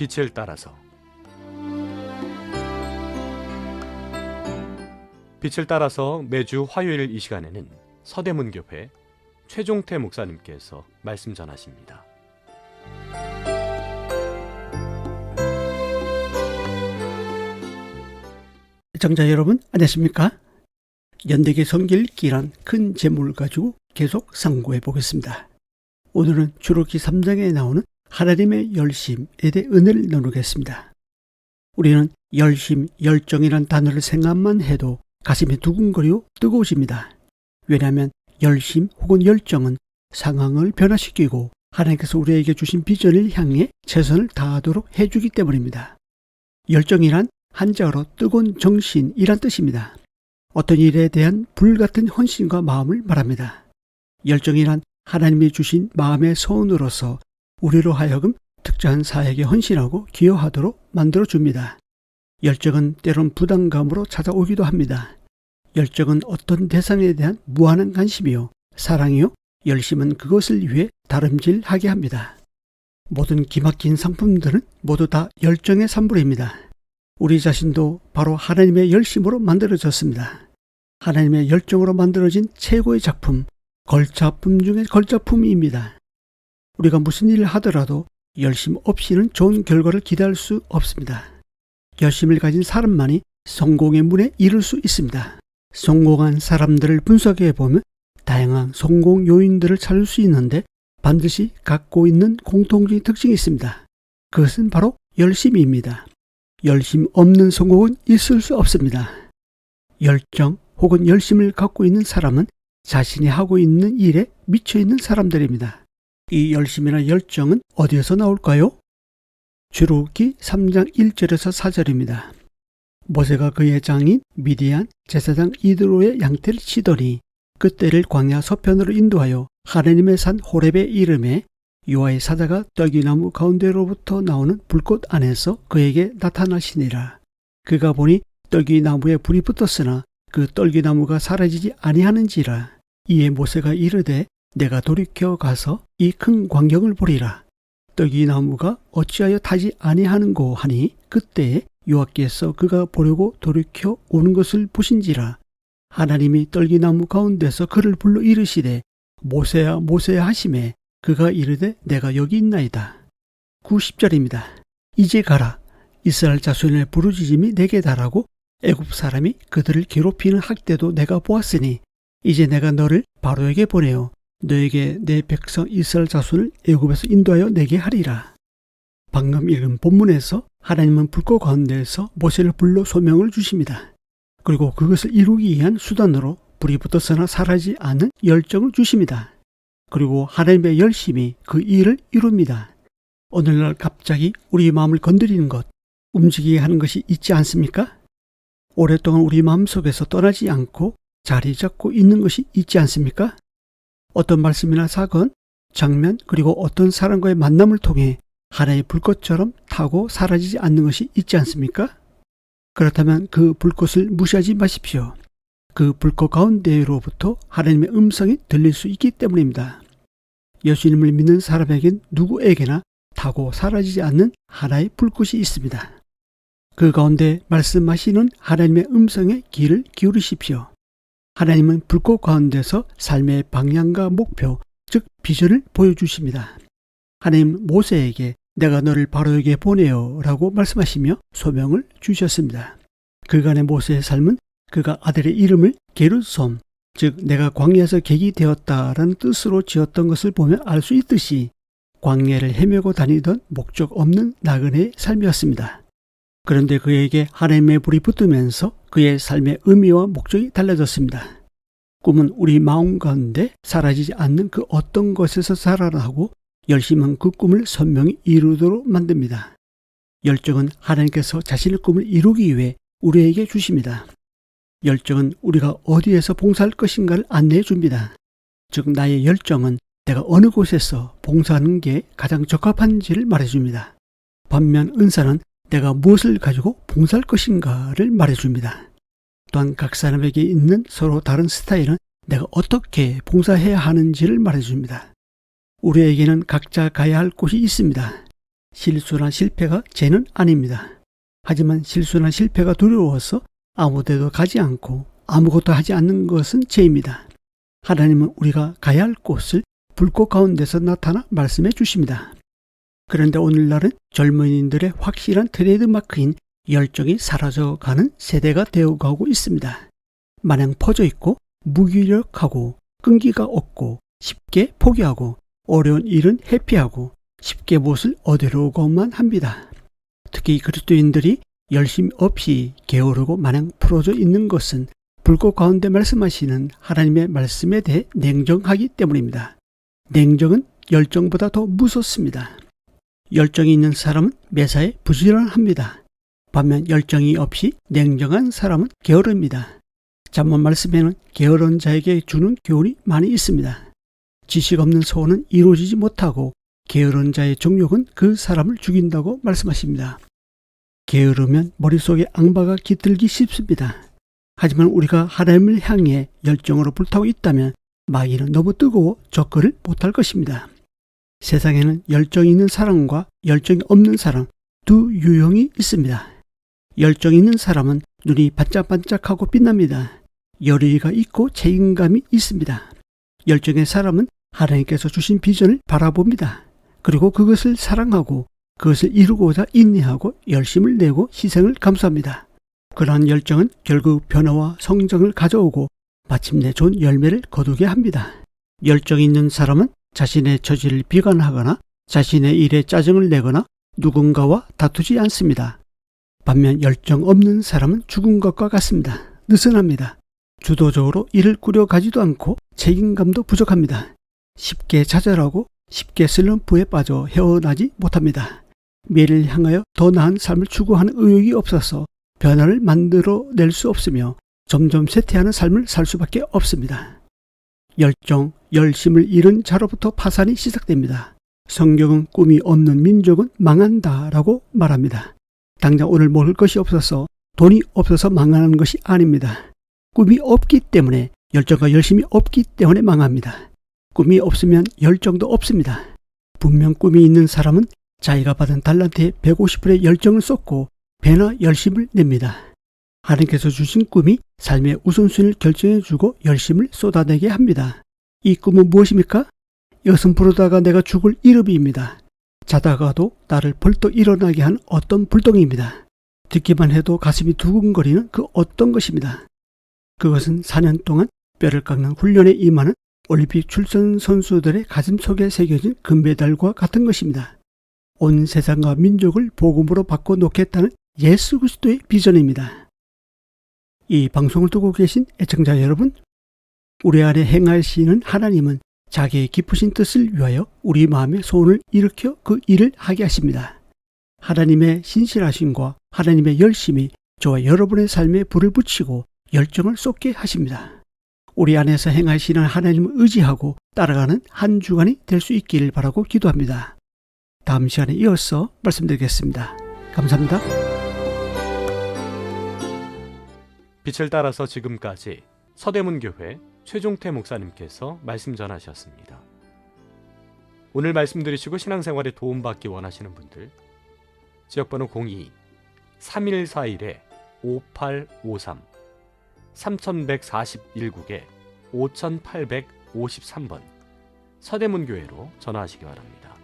빛을 따라서 빛을 따라서 매주 화요일 이 시간에는 서대문교회 최종태 목사님께서 말씀 전하십니다. 정자 여러분 안녕하십니까? 연대계 성길기란 큰 제목을 가지고 계속 상고해 보겠습니다. 오늘은 주로기 3장에 나오는 하나님의 열심에 대해 은혜를 나누겠습니다. 우리는 열심, 열정이란 단어를 생각만 해도 가슴이 두근거리고 뜨거워집니다. 왜냐하면 열심 혹은 열정은 상황을 변화시키고 하나님께서 우리에게 주신 비전을 향해 최선을 다하도록 해주기 때문입니다. 열정이란 한자어로 뜨거운 정신이란 뜻입니다. 어떤 일에 대한 불같은 헌신과 마음을 말합니다. 열정이란 하나님이 주신 마음의 소원으로서 우리로 하여금 특정한 사역에 헌신하고 기여하도록 만들어 줍니다. 열정은 때론 부담감으로 찾아오기도 합니다. 열정은 어떤 대상에 대한 무한한 관심이요, 사랑이요, 열심은 그것을 위해 다름질하게 합니다. 모든 기막힌 상품들은 모두 다 열정의 산물입니다. 우리 자신도 바로 하나님의 열심으로 만들어졌습니다. 하나님의 열정으로 만들어진 최고의 작품, 걸작품 중의 걸작품입니다. 우리가 무슨 일을 하더라도 열심 없이는 좋은 결과를 기대할 수 없습니다. 열심을 가진 사람만이 성공의 문에 이를 수 있습니다. 성공한 사람들을 분석해 보면 다양한 성공 요인들을 찾을 수 있는데 반드시 갖고 있는 공통적인 특징이 있습니다. 그것은 바로 열심입니다. 열심 없는 성공은 있을 수 없습니다. 열정 혹은 열심을 갖고 있는 사람은 자신이 하고 있는 일에 미쳐 있는 사람들입니다. 이 열심이나 열정은 어디에서 나올까요? 주로기 3장 1절에서 4절입니다. 모세가 그의 장인 미디안 제사장 이드로의 양태를 치더니 그때를 광야 서편으로 인도하여 하나님의 산 호렙의 이름에 요아의 사자가 떨기나무 가운데로부터 나오는 불꽃 안에서 그에게 나타나시니라. 그가 보니 떨기나무에 불이 붙었으나 그 떨기나무가 사라지지 아니하는지라. 이에 모세가 이르되 내가 돌이켜 가서 이 큰 광경을 보리라. 떨기나무가 어찌하여 타지 아니하는고 하니 그때 요아께서 그가 보려고 돌이켜 오는 것을 보신지라. 하나님이 떨기나무 가운데서 그를 불러 이르시되 모세야 모세야 하심에 그가 이르되 내가 여기 있나이다. 90절입니다. 이제 가라. 이스라엘 자손의 부르짖음이 내게 달하고 애굽 사람이 그들을 괴롭히는 학대도 내가 보았으니 이제 내가 너를 바로에게 보내어 너에게 내 백성 이스라엘 자손을 애굽에서 인도하여 내게 하리라. 방금 읽은 본문에서 하나님은 불꽃 가운데에서 모세를 불러 소명을 주십니다. 그리고 그것을 이루기 위한 수단으로 불이 붙었으나 사라지지 않는 열정을 주십니다. 그리고 하나님의 열심이 그 일을 이룹니다. 오늘날 갑자기 우리 마음을 건드리는 것, 움직이게 하는 것이 있지 않습니까? 오랫동안 우리 마음 속에서 떠나지 않고 자리 잡고 있는 것이 있지 않습니까? 어떤 말씀이나 사건, 장면, 그리고 어떤 사람과의 만남을 통해 하나의 불꽃처럼 타고 사라지지 않는 것이 있지 않습니까? 그렇다면 그 불꽃을 무시하지 마십시오. 그 불꽃 가운데로부터 하나님의 음성이 들릴 수 있기 때문입니다. 예수님을 믿는 사람에겐 누구에게나 타고 사라지지 않는 하나의 불꽃이 있습니다. 그 가운데 말씀하시는 하나님의 음성에 귀를 기울이십시오. 하나님은 불꽃 가운데서 삶의 방향과 목표, 즉 비전을 보여주십니다. 하나님 모세에게 내가 너를 바로에게 보내요 라고 말씀하시며 소명을 주셨습니다. 그간의 모세의 삶은 그가 아들의 이름을 게르솜, 즉 내가 광야에서 객이 되었다라는 뜻으로 지었던 것을 보면 알 수 있듯이 광야를 헤매고 다니던 목적 없는 나그네의 삶이었습니다. 그런데 그에게 하나님의 불이 붙으면서 그의 삶의 의미와 목적이 달라졌습니다. 꿈은 우리 마음 가운데 사라지지 않는 그 어떤 것에서 살아나고 열심은 그 꿈을 선명히 이루도록 만듭니다. 열정은 하나님께서 자신의 꿈을 이루기 위해 우리에게 주십니다. 열정은 우리가 어디에서 봉사할 것인가를 안내해 줍니다. 즉 나의 열정은 내가 어느 곳에서 봉사하는 게 가장 적합한지를 말해 줍니다. 반면 은사는 내가 무엇을 가지고 봉사할 것인가를 말해 줍니다. 또한 각 사람에게 있는 서로 다른 스타일은 내가 어떻게 봉사해야 하는지를 말해 줍니다. 우리에게는 각자 가야 할 곳이 있습니다. 실수나 실패가 죄는 아닙니다. 하지만 실수나 실패가 두려워서 아무데도 가지 않고 아무것도 하지 않는 것은 죄입니다. 하나님은 우리가 가야 할 곳을 불꽃 가운데서 나타나 말씀해 주십니다. 그런데 오늘날은 젊은이들의 확실한 트레이드마크인 열정이 사라져가는 세대가 되어가고 있습니다. 마냥 퍼져 있고 무기력하고 끈기가 없고 쉽게 포기하고 어려운 일은 회피하고 쉽게 무엇을 얻으려고만 합니다. 특히 그리스도인들이 열심 없이 게으르고 마냥 풀어져 있는 것은 불꽃 가운데 말씀하시는 하나님의 말씀에 대해 냉정하기 때문입니다. 냉정은 열정보다 더 무섭습니다. 열정이 있는 사람은 매사에 부지런합니다. 반면 열정이 없이 냉정한 사람은 게으릅니다. 잠언 말씀에는 게으른 자에게 주는 교훈이 많이 있습니다. 지식 없는 소원은 이루어지지 못하고 게으른 자의 정욕은 그 사람을 죽인다고 말씀하십니다. 게으르면 머릿속에 앙바가 깃들기 쉽습니다. 하지만 우리가 하나님을 향해 열정으로 불타고 있다면 마귀는 너무 뜨거워 접근을 못할 것입니다. 세상에는 열정이 있는 사람과 열정이 없는 사람 두 유형이 있습니다. 열정 있는 사람은 눈이 반짝반짝하고 빛납니다. 열의가 있고 책임감이 있습니다. 열정의 사람은 하나님께서 주신 비전을 바라봅니다. 그리고 그것을 사랑하고 그것을 이루고자 인내하고 열심을 내고 희생을 감수합니다. 그러한 열정은 결국 변화와 성장을 가져오고 마침내 좋은 열매를 거두게 합니다. 열정 있는 사람은 자신의 처지를 비관하거나 자신의 일에 짜증을 내거나 누군가와 다투지 않습니다. 반면 열정 없는 사람은 죽은 것과 같습니다. 느슨합니다. 주도적으로 일을 꾸려가지도 않고 책임감도 부족합니다. 쉽게 좌절하고 쉽게 슬럼프에 빠져 헤어나지 못합니다. 미래를 향하여 더 나은 삶을 추구하는 의욕이 없어서 변화를 만들어 낼 수 없으며 점점 쇠퇴하는 삶을 살 수밖에 없습니다. 열정, 열심을 잃은 자로부터 파산이 시작됩니다. 성경은 꿈이 없는 민족은 망한다 라고 말합니다. 당장 오늘 먹을 것이 없어서 돈이 없어서 망하는 것이 아닙니다. 꿈이 없기 때문에 열정과 열심이 없기 때문에 망합니다. 꿈이 없으면 열정도 없습니다. 분명 꿈이 있는 사람은 자기가 받은 달란트에 150불의 열정을 쏟고 배나 열심을 냅니다. 하나님께서 주신 꿈이 삶의 우선순위를 결정해주고 열심을 쏟아내게 합니다. 이 꿈은 무엇입니까? 여섯 부르다가 내가 죽을 이름입니다. 자다가도 나를 벌떡 일어나게 하는 어떤 불덩이입니다. 듣기만 해도 가슴이 두근거리는 그 어떤 것입니다. 그것은 4년 동안 뼈를 깎는 훈련에 임하는 올림픽 출전 선수들의 가슴 속에 새겨진 금메달과 같은 것입니다. 온 세상과 민족을 복음으로 바꿔 놓겠다는 예수 그리스도의 비전입니다. 이 방송을 듣고 계신 애청자 여러분, 우리 안에 행하시는 하나님은 자기의 기쁘신 뜻을 위하여 우리 마음의 소원을 일으켜 그 일을 하게 하십니다. 하나님의 신실하심과 하나님의 열심이 저와 여러분의 삶에 불을 붙이고 열정을 쏟게 하십니다. 우리 안에서 행하시는 하나님을 의지하고 따라가는 한 주간이 될 수 있기를 바라고 기도합니다. 다음 시간에 이어서 말씀드리겠습니다. 감사합니다. 빛을 따라서 지금까지 서대문교회 최종태 목사님께서 말씀 전하셨습니다. 오늘 말씀 들으시고 신앙생활에 도움받기 원하시는 분들 지역번호 02 3141에 5853 3141국에 5853번 서대문교회로 전화하시기 바랍니다.